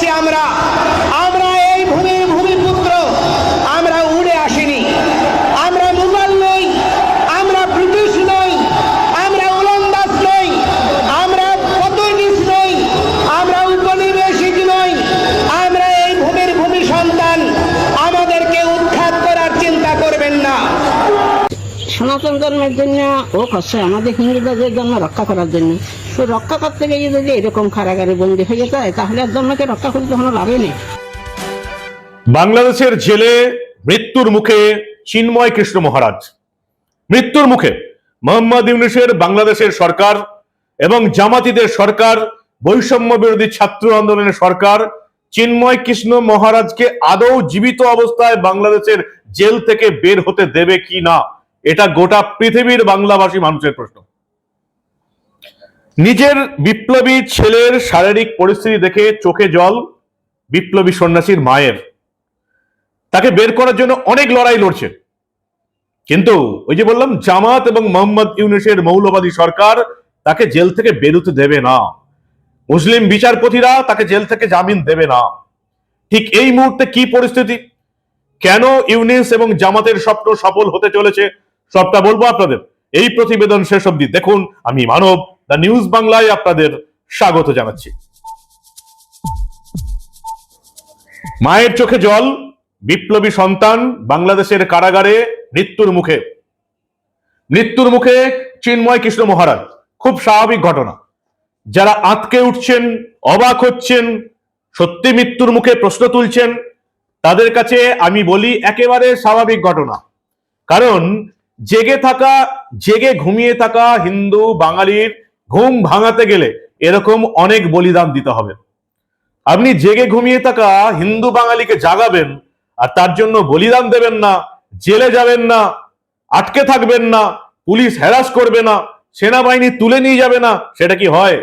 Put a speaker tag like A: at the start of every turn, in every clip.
A: হচ্ছি আমরা আমরা এই ভূমির ভূমিপুত্র আমরা উড়ে আসিনি আমরা মুঘল নই আমরা ব্রিটিশ নই আমরা উলন্দাজ নই আমরা পর্তুগিজ নই আমরা উপনিবেশিক নই আমরা এই ভূমির ভূমি সন্তান আমাদেরকে উৎখাত করার চিন্তা করবেন না
B: সনাতন ধর্মের জন্য, ও করছে আমাদের হিন্দুদের জন্য রক্ষা করার জন্য। তো রক্ষা করতে গিয়ে যদি এরকম কারাগারে বন্দী হয়ে যায়, তাহলে আর ধর্মকে রক্ষা করতে কোনো লাভই নেই।
C: বাংলাদেশের জেলে মৃত্যুর মুখে চিন্ময় কৃষ্ণ মহারাজ। মৃত্যুর মুখে মোহাম্মদ ইউনুসের বাংলাদেশের সরকার এবং জামাতিদের সরকার, বৈষম্য বিরোধী ছাত্র আন্দোলনের সরকার চিন্ময় কৃষ্ণ মহারাজকে আদৌ জীবিত অবস্থায় বাংলাদেশের জেল থেকে বের হতে দেবে কি না? এটা গোটা পৃথিবীর বাংলাভাষী মানুষের প্রশ্ন। নিজের বিপ্লবী ছেলের শারীরিক পরিস্থিতি দেখে চোখে জল, বিপ্লবী সন্ন্যাসীর মায়ের। তাকে বের করার জন্য অনেক লড়াই লড়ছে। কিন্তু ওই যে বললাম, জামাত এবং মোহাম্মদ ইউনুসের মৌলবাদী সরকার তাকে জেল থেকে বেরোতে দেবে না। মুসলিম বিচারপতিরা তাকে জেল থেকে জামিন দেবে না। ঠিক এই মুহূর্তে কি পরিস্থিতি? কেন ইউনিস এবং জামাতের স্বপ্ন সফল হতে চলেছে? সবটা বলব আপনাদের। এই প্রতিবেদন শেষ অবধি দেখুন। আমি মানব, দ্য নিউজ বাংলায় আপনাদের স্বাগত জানাচ্ছি। মায়ের চোখে জল, বিপ্লবী সন্তান, বাংলাদেশের কারাগারে মৃত্যুর মুখে। মৃত্যুর মুখে চিন্ময় কৃষ্ণ মহারাজ। খুব স্বাভাবিক ঘটনা। যারা আঁতকে উঠছেন, অবাক হচ্ছেন, সত্যি মৃত্যুর মুখে প্রশ্ন তুলছেন, তাদের কাছে আমি বলি একেবারে স্বাভাবিক ঘটনা। কারণ জেগে থাকা, জেগে ঘুমিয়ে থাকা হিন্দু, বাঙালির ঘুম ভাঙাতে গেলে এরকম অনেক বলিদান দিতে হবে। আপনি জেগে ঘুমিয়ে থাকা হিন্দু, বাঙালিকে জাগাবেন আর তার জন্য বলিদান দেবেন না, জেলে যাবেন না, আটকে থাকবেন না, পুলিশ হ্যারাস করবে না, সেনাবাহিনী তুলে নিয়ে যাবে না, সেটা কি হয়?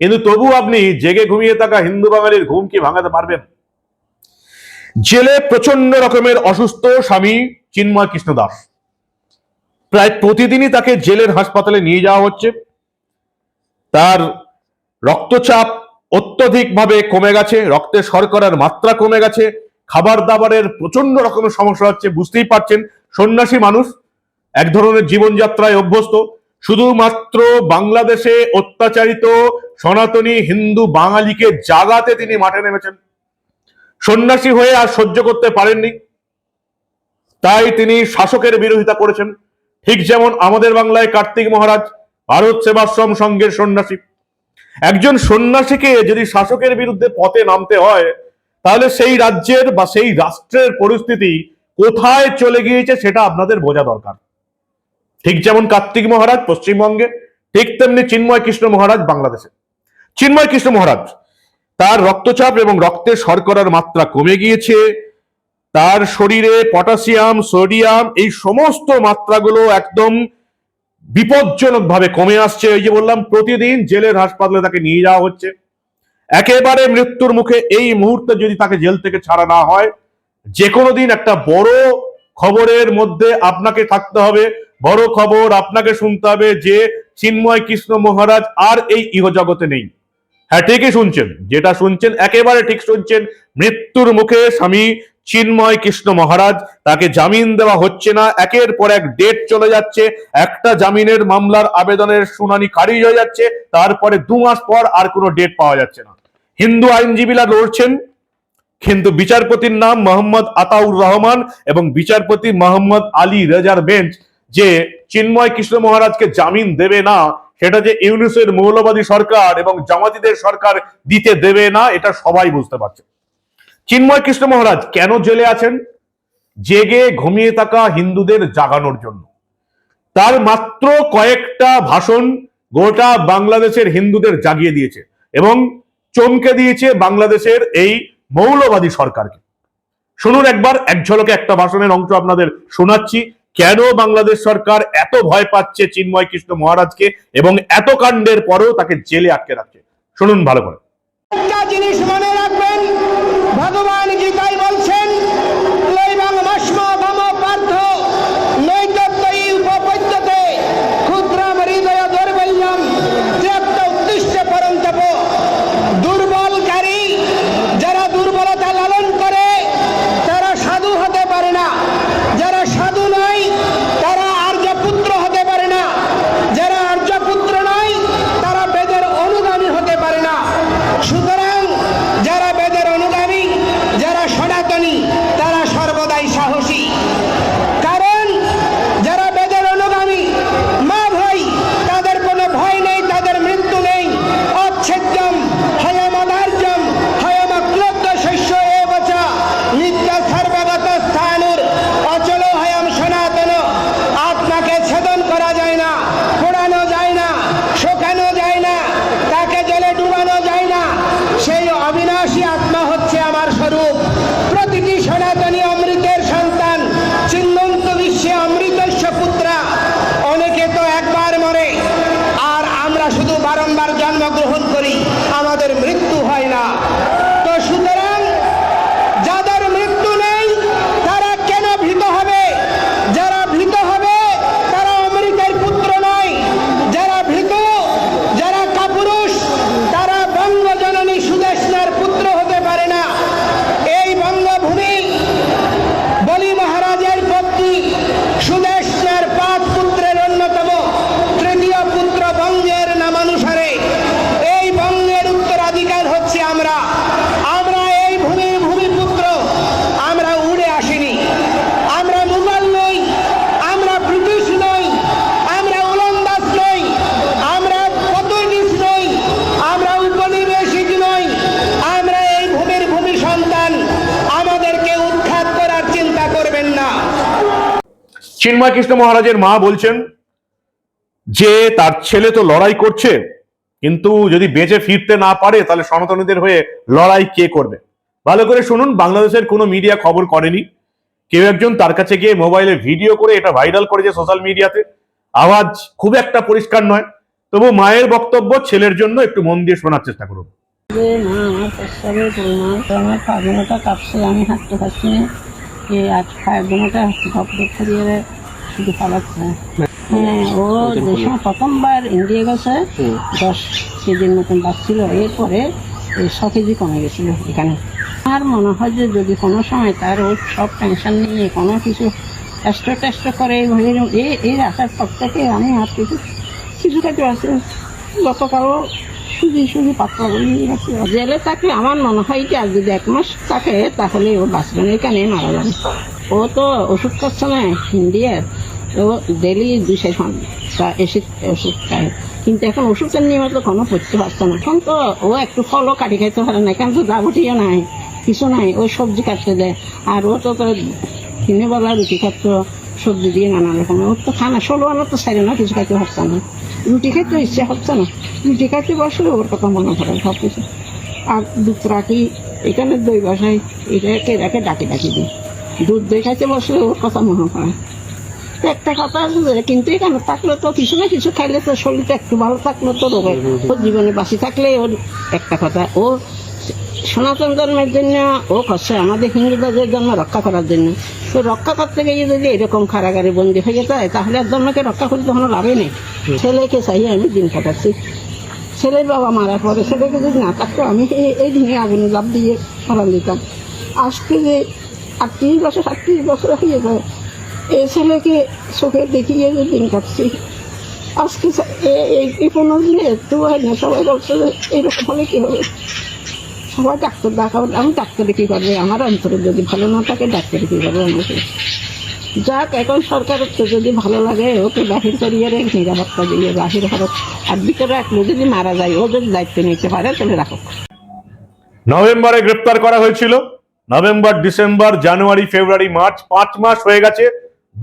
C: কিন্তু তবু আপনি জেগে ঘুমিয়ে থাকা হিন্দু, বাঙালির ঘুম কি ভাঙাতে পারবেন? জেলে প্রচণ্ড রকমের অসুস্থ স্বামী চিন্ময় কৃষ্ণ দাস প্রায় প্রতিদিনই তাকে জেলের হাসপাতালে নিয়ে যাওয়া হচ্ছে। তার রক্তচাপ অত্যধিকভাবে কমে গেছে, রক্তে শর্করার মাত্রা কমে গেছে খাবার দাবারের প্রচণ্ড রকমের সমস্যা হচ্ছে, বুঝতেই পারছেন, সন্ন্যাসী মানুষ, এক ধরনের জীবনযাত্রায় অভ্যস্ত। শুধুমাত্র বাংলাদেশে অত্যাচারিত সনাতনী হিন্দু বাঙালিকে জাগাতে তিনি মাঠে নেমেছেন। সন্ন্যাসী হয়ে আর সহ্য করতে পারেননি। তাই তিনি শাসকের বিরোধিতা করেছেন। ঠিক যেমন আমাদের বাংলায় কার্তিক মহারাজ ভারত সেবাশ্রম সংঘের সন্ন্যাসী। একজন সন্ন্যাসীকে যদি শাসকের বিরুদ্ধে পথে নামতে হয়, তাহলে সেই রাজ্যের বা সেই রাষ্ট্রের পরিস্থিতি কোথায় চলে গিয়েছে সেটা আপনাদের বোঝা দরকার। ঠিক যেমন কার্তিক মহারাজ পশ্চিমবঙ্গে, ঠিক তেমনি চিন্ময় কৃষ্ণ মহারাজ বাংলাদেশে। চিন্ময় কৃষ্ণ মহারাজ, তার রক্তচাপ এবং রক্তে শর্করার মাত্রা কমে গিয়েছে। তার শরীরে পটাশিয়াম, সোডিয়াম এই সমস্ত মাত্রাগুলো একদম বিপজ্জনক ভাবে কমে আসছে। ওই যে বললাম, প্রতিদিন জেলের হাসপাতালে তাকে নিয়ে যাওয়া হচ্ছে। একেবারে মৃত্যুর মুখে এই মুহূর্তে যদি তাকে জেল থেকে ছাড়া না হয় যে কোনো দিন একটা বড় খবরের মধ্যে আপনাকে থাকতে হবে। বড় খবর আপনাকে শুনতে হবে যে চিন্ময় কৃষ্ণ মহারাজ আর এই ইহজগতে নেই। হ্যাঁ ঠিকই শুনছেন। যেটা শুনছেন, একেবারে ঠিক শুনছেন। মৃত্যুর মুখে স্বামী চিন্ময় কৃষ্ণ মহারাজ, তাকে জামিন দেওয়া হচ্ছে না, একের পর এক ডেট চলে যাচ্ছে, একটা জামিনের মামলার আবেদনের শুনানি খারিজ হয়ে যাচ্ছে, তারপরে দু মাস পর আর কোনো ডেট পাওয়া যাচ্ছে না। হিন্দু আইনজীবীরা লড়ছেন, কিন্তু বিচারপতির নাম মোহাম্মদ আতাউর রহমান এবং বিচারপতি মোহাম্মদ আলী রেজার বেঞ্চ যে চিন্ময় কৃষ্ণ মহারাজকে জামিন দেবে না, সেটা যে ইউনুসের মৌলবাদী সরকার এবং জামাতিদের সরকার দিতে দেবে না, এটা সবাই বুঝতে পারছে। চিন্ময় কৃষ্ণ মহারাজ, কেন জেলে আছেন? জেগে ঘুমিয়ে থাকা হিন্দুদের জাগানোর জন্য। তার মাত্র কয়েকটা ভাষণ গোটা বাংলাদেশের হিন্দুদের জাগিয়ে দিয়েছে এবং চমকে দিয়েছে বাংলাদেশের এই মৌলবাদী সরকারকে। শুনুন একবার, এক ঝলকে একটা ভাষণের অংশ আপনাদের শোনাচ্ছি। কেন বাংলাদেশ সরকার এত ভয় পাচ্ছে চিন্ময় কৃষ্ণ মহারাজকে এবং এত কাণ্ডের পরেও তাকে জেলে আটকে রাখছে? শুনুন ভালো করে।
A: জিনিস মনে রাখবেন ভগবান গীতায় বলছেন সনাতনী
C: চিন্ময় কৃষ্ণ মহারাজের মা বলছেন যে, তার ছেলে তো লড়াই করছে, কিন্তু যদি বেঁচে ফিরতে না পারে, তাহলে সনাতনীদের হয়ে লড়াই কে করবে? ভালো করে শুনুন, বাংলাদেশের কোনো মিডিয়া খবর করেনি। কেউ একজন তার কাছে গিয়ে মোবাইলে ভিডিও করে এটা ভাইরাল করেছে সোশ্যাল মিডিয়াতে। আওয়াজ খুব একটা পরিষ্কার নয়। তবু মায়ের বক্তব্য ছেলের জন্য একটু মন দিয়ে শোনার চেষ্টা করুন।
B: আমার আমি হাঁটতে পারছি না। যে আজ পাগলটা ধপ ধপ করিয়ে শুধু পালাচ্ছে। হ্যাঁ। ও যে সময় প্রথমবার ইন্ডিয়া গেছে দশ কেজির মতন বাঁচছিল এরপরে এই ছ কেজি কমে গেছিল এখানে। আমার মনে হয় যে যদি কোনো সময় তার ওর সব টেনশন নিয়ে কোনো কিছু টেস্ট টেস্ট করে এই এই আসার পর থেকে আমি আর কিছু কিছু খেতে আছে গতকালও শুধু শুধু পাতলা বলি জেলে থাকলে আমার মনে হয় যে আর যদি এক মাস থাকে, তাহলে ও বাঁচবে না এখানে মারা যাবে? ও তো ওষুধ খাচ্ছে না ইন্ডিয়ার ও ডেলি দুশো তা এসে ওষুধ খায়। কিন্তু এখন ওষুধের নিয়মে তো কোনো পড়তে পারছে না। এখন তো ও একটু ফলও কাটি খাইতে পারে না এখন তো যাবতীয় নাই, কিছু নাই, ও সবজি কাটতে দেয়। আর ও তো দিনের বেলা রুটি খাচ্ছ সবজি দিয়ে নানা রকম ওর তো খানা ষোলো আনা তো সাইরে না, কিছু খাইতে পারছে না। রুটি খাইতে ইচ্ছে হচ্ছে না। রুটি খাইতে বসলে ওর কথা মনে পড়ে সব কিছু আর দুধ রাখি এখানে দই বসাই এটাকে এটাকে ডাকি ডাকি দিই। দুধ দই খাইতে বসলে ওর কথা মনে পড়ে। একটা কথা আছে কিন্তু এখানে থাকলে তো কিছু না কিছু খাইলে তো শরীরটা একটু ভালো থাকলে তো রোগে ওর জীবনে বাঁচি থাকলে ওর একটা কথা, ও সনাতন ধর্মের জন্য ও করছে আমাদের হিন্দুদের জন্য রক্ষা করার জন্য। তো রক্ষা করতে গিয়ে যদি এরকম কারাগারে বন্দি হয়ে যায়, তাহলে আর ধর্মকে রক্ষা করতে কোনো লাভই নেই। ছেলেকে চাই আমি দিন কাটাচ্ছি। ছেলের বাবা মারার পরে ছেলেকে যদি না থাকতো আমি এই- দিনে আগুনে লাভ দিয়ে ফলান দিতাম। আজকে যে আটত্রিশ বছর, সাতত্রিশ বছর হয়ে যায়, এই ছেলেকে চোখে দেখিয়ে যে দিন কাটছি। আজকে এই- পনেরো দিনে একটু হয় না, সবাই বলছে এরকম হলে কী হবে? সবাই ডাক্তার আমি ডাক্তারে কী আমার যদি ভালো না থাকে, ডাক্তারে কী আমাকে। যাক, এখন সরকারের তো যদি ভালো লাগে ওকে বাহির করিয়ে রেখে নিরাপত্তা দিয়ে বাহির আর ভিতরে রাখলে যদি মারা যায়, ও যদি দায়িত্ব নিতে পারে, তাহলে
C: নভেম্বরে গ্রেপ্তার করা হয়েছিল। November, December, January, February, March, পাঁচ মাস হয়ে গেছে।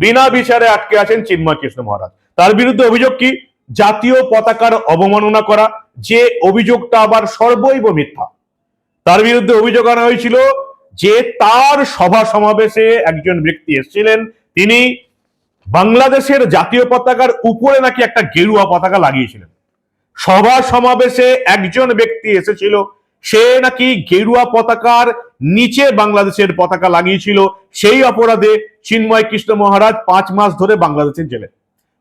C: বিনা বিচারে আটকে আছেন চিন্ময় কৃষ্ণ মহারাজ। তার বিরুদ্ধে অভিযোগ কি? জাতীয় পতাকার অবমাননা করা, যে অভিযোগটা আবার সর্বৈব মিথ্যা। তার বিরুদ্ধে অভিযোগ আনা হয়েছিল যে তার সভা সমাবেশে একজন ব্যক্তি এসেছিলেন। তিনি বাংলাদেশের জাতীয় পতাকার উপরে নাকি একটা গেরুয়া পতাকা লাগিয়েছিলেন। সভা সমাবেশে একজন ব্যক্তি এসেছিল, সে নাকি গেরুয়া পতাকার নিচে বাংলাদেশের পতাকা লাগিয়েছিল। সেই অপরাধে চিন্ময় কৃষ্ণ মহারাজ পাঁচ মাস ধরে বাংলাদেশের জেলে।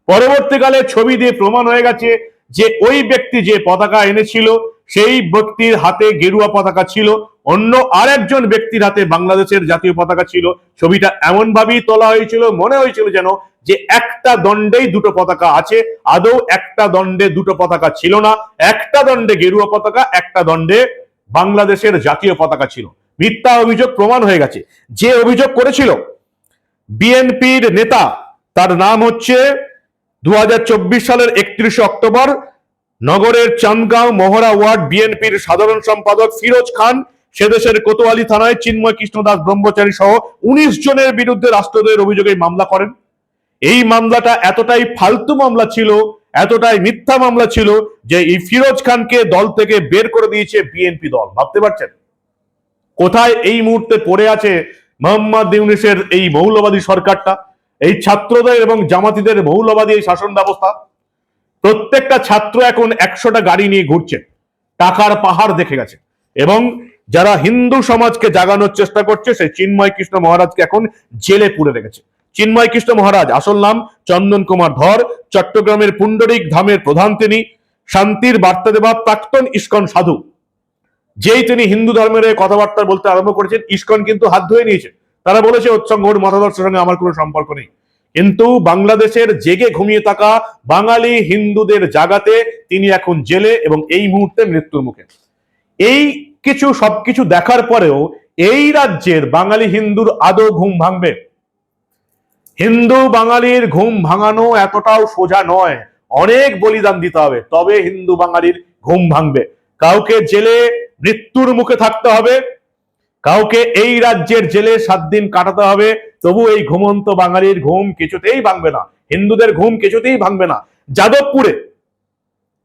C: পরবর্তীকালে ছবি দিয়ে প্রমাণ হয়ে গেছে যে ওই ব্যক্তি যে পতাকা এনেছিল সেই ব্যক্তির হাতে গেরুয়া পতাকা ছিল। অন্য আরেকজন ব্যক্তির হাতে বাংলাদেশের জাতীয় পতাকা ছিল। ছবিটা এমন ভাবেই তোলা হয়েছিল, মনে হয়েছিল যেন যে একটা দণ্ডেই দুটো পতাকা আছে। আদৌ একটা দণ্ডে দুটো পতাকা ছিল না। একটা দণ্ডে গেরুয়া পতাকা, একটা দণ্ডে বাংলাদেশের জাতীয় পতাকা ছিল। মিথ্যা অভিযোগ প্রমাণ হয়ে গেছে। যে অভিযোগ করেছিল বিএনপির নেতা, তার নাম হচ্ছে দু হাজার চব্বিশ সালের একত্রিশে অক্টোবর নগরের চান্দগাঁও মহড়া ওয়ার্ড বিএনপির সাধারণ সম্পাদক ফিরোজ খান, সেদেশের কোতোয়ালি থানায় চিন্ময় কৃষ্ণ দাস ব্রহ্মচারী সহ উনিশ জনের বিরুদ্ধে রাষ্ট্রদ্রোহের অভিযোগে মামলা করেন। এই মামলাটা এতটাই ফালতু মামলা ছিল, এতটাই মিথ্যা মামলা ছিল যে এই ফিরোজ খানকে দল থেকে বের করে দিয়েছে বিএনপি দল। ভাবতে পারছেন? কোথায় এই মুহূর্তে পড়ে আছে মোহাম্মদ ইউনিসের এই মৌলবাদী সরকারটা, এই ছাত্রদের এবং জামাতিদের মৌলবাদী এই শাসন ব্যবস্থা? প্রত্যেকটা ছাত্র এখন একশোটা গাড়ি নিয়ে ঘুরছে। টাকার পাহাড় দেখে গেছে। এবং যারা হিন্দু সমাজকে জাগানোর চেষ্টা করছে, সেই চিন্ময় কৃষ্ণ মহারাজকে এখন জেলে পুরে রেখেছে। চিন্ময় কৃষ্ণ মহারাজ, আসল নাম চন্দন কুমার ধর, চট্টগ্রামের পুণ্ডরিক ধামের প্রধান তিনি, শান্তির বার্তা দেওয়া প্রাক্তন ইস্কন সাধু। যেই তিনি হিন্দু ধর্মের কথাবার্তা বলতে আরম্ভ করেছেন, ইস্কন কিন্তু হাত ধুয়ে নিয়েছে। তারা বলেছে ওর সঙ্গে ওর মতাদর্শের সঙ্গে আমার কোনো সম্পর্ক নেই। কিন্তু বাংলাদেশের জেগে ঘুমিয়ে থাকা বাঙালি হিন্দুদের জাগাতে তিনি এখন জেলে এবং এই মুহূর্তে মৃত্যুর মুখে। এই কিছু সবকিছু দেখার পরেও এই রাজ্যের বাঙালি হিন্দুর আদৌ ঘুম ভাঙবে? হিন্দু বাঙালির ঘুম ভাঙানো এতটাও সোজা নয়। অনেক বলিদান দিতে হবে, তবে হিন্দু বাঙালির ঘুম ভাঙবে। কাউকে জেলে মৃত্যুর মুখে থাকতে হবে কাউকে এই রাজ্যের জেলে সাত দিন কাটাতে হবে, তবু এই ঘুমন্ত বাঙালির ঘুম কিছুতেই ভাঙবে না। হিন্দুদের ঘুম কিছুতেই ভাঙবে না। যাদবপুরে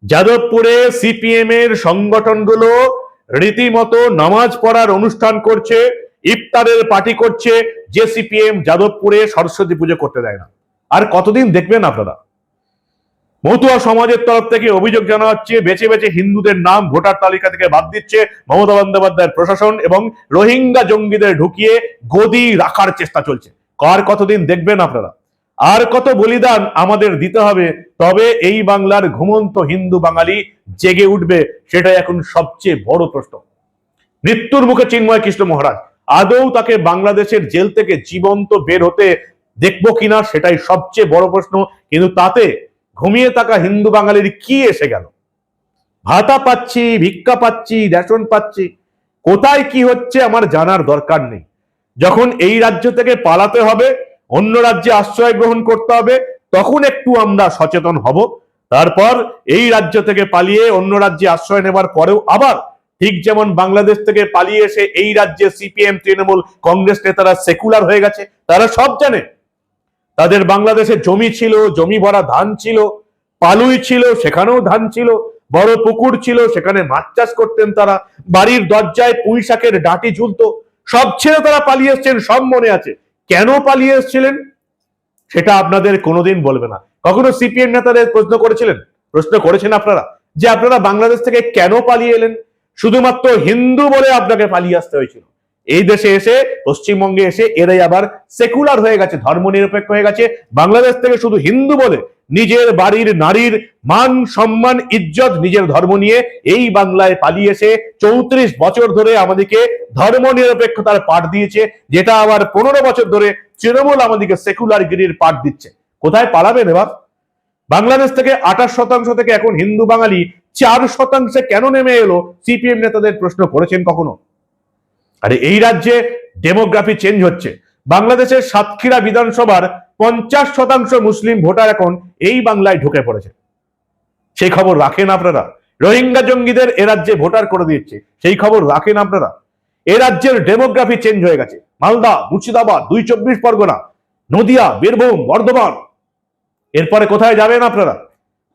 C: যাদবপুরে সিপিএম এর সংগঠনগুলো রীতিমতো নামাজ পড়ার অনুষ্ঠান করছে, ইফতারের পার্টি করছে, যে সিপিএম যাদবপুরে সরস্বতী পুজো করতে দেয় না। আর কতদিন দেখবেন আপনারা? মতুয়া সমাজের তরফ থেকে অভিযোগ জানা হচ্ছে বেছে বেছে হিন্দুদের নাম ভোটার তালিকা থেকে বাদ দিচ্ছে মমতা বন্দ্যোপাধ্যায়ের প্রশাসন এবং রোহিঙ্গা জঙ্গিদের ঢুকিয়ে গদি রাখার চেষ্টা চলছে। কার কতদিন দেখবেন আপনারা? আর কত বলিদান আমাদের দিতে হবে, তবে এই বাংলার ঘুমন্ত হিন্দু বাঙালি জেগে উঠবে সেটাই এখন সবচেয়ে বড় প্রশ্ন। মৃত্যুর মুখে চিন্ময় কৃষ্ণ মহারাজ, আদৌ তাকে বাংলাদেশের জেল থেকে জীবন্ত বের হতে দেখব কিনা সেটাই সবচেয়ে বড় প্রশ্ন, কিন্তু তাতে ঘুমিয়ে থাকা হিন্দু বাঙালির কি এসে গেল? ভাতা পাচ্ছি, ভিক্ষা পাচ্ছি, রেশন পাচ্ছি, কোথায় কি হচ্ছে আমার জানার দরকার নেই। যখন এই রাজ্য থেকে পালাতে হবে, অন্য রাজ্যে আশ্রয় গ্রহণ করতে হবে, তখন একটু আমরা সচেতন হব। তারপর এই রাজ্য থেকে পালিয়ে অন্য রাজ্যে আশ্রয় নেবার পরেও আবার ঠিক যেমন বাংলাদেশ থেকে পালিয়ে এসে এই রাজ্যে সিপিএম, তৃণমূল, কংগ্রেস নেতারা সেকুলার হয়ে গেছে, তারা সব জানে তাদের বাংলাদেশে জমি ছিল, জমি ভরা ধান ছিল, পালুই ছিল, সেখানেও ধান ছিল, বড় পুকুর ছিল, সেখানে মাছ চাষ করতেন তারা, বাড়ির দরজায় পুঁই শাকের ডাটি ঝুলতো, সব ছেড়ে তারা পালিয়ে এসছেন, সব মনে আছে। কেন পালিয়ে এসেছিলেন? সেটা আপনাদের কোনোদিন বলবে না। কখনো সিপিএম নেতাদের প্রশ্ন করেছিলেন? প্রশ্ন করেছেন আপনারা? যে আপনারা বাংলাদেশ থেকে কেন পালিয়ে এলেন? শুধুমাত্র হিন্দু বলে আপনাকে পালিয়ে আসতে হয়েছিল। এই দেশে এসে, পশ্চিমবঙ্গে এসে এরাই আবার সেকুলার হয়ে গেছে ধর্ম নিরপেক্ষ হয়ে গেছে। বাংলাদেশ থেকে শুধু হিন্দু বলে নিজের বাড়ির নারীর মান, সম্মান, ইজ্জত, নিজের ধর্ম নিয়ে এই বাংলায় পালিয়ে এসে চৌত্রিশ বছর ধরে আমাদেরকে ধর্ম নিরপেক্ষতার পাঠ দিয়েছে, যেটা আবার পনেরো বছর ধরে তৃণমূল আমাদেরকে সেকুলার গিরির পাঠ দিচ্ছে। কোথায় পালাবেন এবার? বাংলাদেশ থেকে আঠাশ শতাংশ থেকে এখন হিন্দু বাঙালি চার শতাংশে কেন নেমে এলো? সিপিএম নেতাদের প্রশ্ন করেছেন কখনো? আরে এই রাজ্যে ডেমোগ্রাফি চেঞ্জ হচ্ছে। বাংলাদেশের সাতক্ষীরা বিধানসভার পঞ্চাশ শতাংশ মুসলিম ভোটার এখন এই বাংলায় ঢুকে পড়েছে। সেই খবর রাখেন আপনারা? রোহিঙ্গা জঙ্গিদের এ রাজ্যে ভোটার করে দিচ্ছে সেই খবর রাখেন আপনারা? এ রাজ্যের ডেমোগ্রাফি চেঞ্জ হয়ে গেছে। মালদা, মুর্শিদাবাদ, দুই চব্বিশ পরগনা, নদিয়া, বীরভূম, বর্ধমান। এরপরে কোথায় যাবেন আপনারা?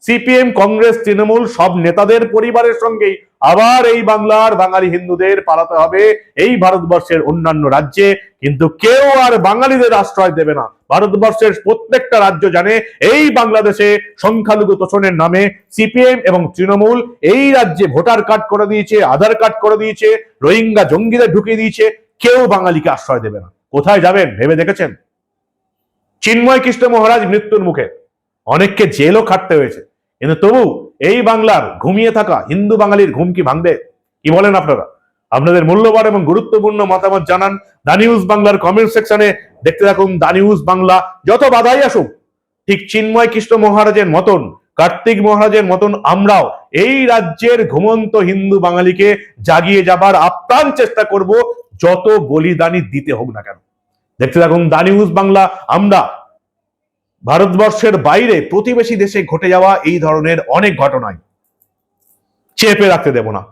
C: সিপিএম, কংগ্রেস, তৃণমূল সব নেতাদের পরিবারের সঙ্গেই আবার এই বাংলার বাঙালি হিন্দুদের পালাতে হবে। এই ভারতবর্ষের অন্যান্য রাজ্যে কিন্তু কেউ আর বাঙালিদের আশ্রয় দেবে না। ভারতবর্ষের প্রত্যেকটা রাজ্য জানে এই বাংলাদেশে সংখ্যালঘু তোষণের নামে সিপিএম এবং তৃণমূল এই রাজ্যে ভোটার কার্ড করে দিয়েছে, আধার কার্ড করে দিয়েছে, রোহিঙ্গা জঙ্গিদের ঢুকিয়ে দিয়েছে, কেউ বাঙালিকে আশ্রয় দেবে না। কোথায় যাবেন? ভেবে দেখেছেন? চিন্ময় কৃষ্ণ মহারাজ মৃত্যুর মুখে। অনেককে জেলও খাটতে হয়েছে। কিন্তু তবু এই বাংলার ঘুমিয়ে থাকা হিন্দু বাঙালির ঘুম কি ভাঙবে? কি বলেন আপনারা? আপনাদের মূল্যবান এবং গুরুত্বপূর্ণ মতামত জানান দা নিউজ বাংলার কমেন্ট সেকশনে। দেখতে থাকুন দা নিউজ বাংলা। যত বাধাই আসুক, ঠিক চিন্ময় কৃষ্ণ মহারাজের মতন, কার্তিক মহারাজের মতন আমরাও এই রাজ্যের ঘুমন্ত হিন্দু বাঙালিকে জাগিয়ে যাবার আপ্রাণ চেষ্টা করব, যত বলিদানি দিতে হোক না কেন। দেখতে থাকুন দা নিউজ বাংলা। আমরা ভারতবর্ষের বাইরে প্রতিবেশী দেশে ঘটে যাওয়া এই ধরনের অনেক ঘটনায় চেপে রাখতে দেব না।